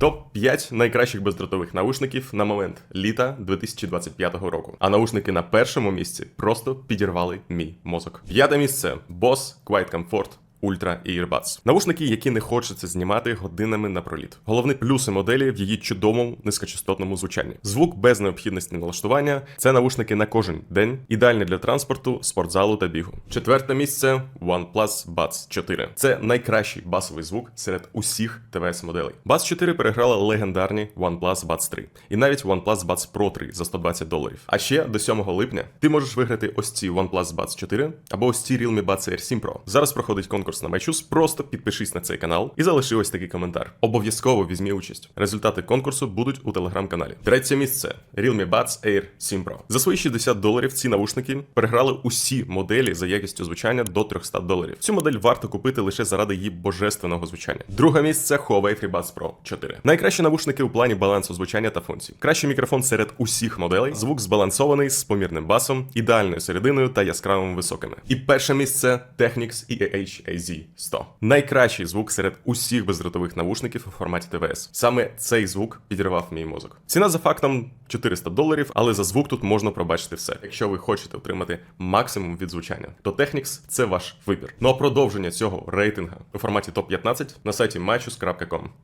Топ 5 найкращих бездротових наушників на момент літа 2025 року. А наушники на першому місці просто підірвали мій мозок. П'яте місце Boss Quiet Comfort Ultra Earbuds. Наушники, які не хочеться знімати годинами напроліт. Головний плюси моделі в її чудовому низькочастотному звучанні. Звук без необхідності налаштування. Це наушники на кожен день, ідеальні для транспорту, спортзалу та бігу. Четверте місце OnePlus Buds 4. Це найкращий басовий звук серед усіх ТВС моделей. Buds 4 переграла легендарні OnePlus Buds 3 і навіть OnePlus Buds Pro 3 за 120 доларів. А ще до 7 липня ти можеш виграти ось ці OnePlus Buds 4 або ось ці Realme Buds Air 7 Pro. Зараз проходить конкурс на MyChoose, просто підпишись на цей канал і залиши ось такий коментар. Обов'язково візьмі участь. Результати конкурсу будуть у телеграм-каналі. Третє місце Realme Buds Air 7 Pro. За свої 60 доларів ці наушники переграли усі моделі за якістю звучання до 300 доларів. Цю модель варто купити лише заради її божественного звучання. Друге місце Huawei FreeBuds Pro 4. Найкращі навушники у плані балансу звучання та функцій. Кращий мікрофон серед усіх моделей. Звук збалансований з помірним басом, ідеальною серединою та яскравими високими. І перше місце Technics EAH AZ 100. Найкращий звук серед усіх бездротових навушників у форматі ТВС. Саме цей звук підірвав мій мозок. Ціна за фактом 400 доларів, але за звук тут можна пробачити все. Якщо ви хочете отримати максимум від звучання, то Technics – це ваш вибір. Ну а продовження цього рейтинга у форматі топ 15 на сайті matchus.com.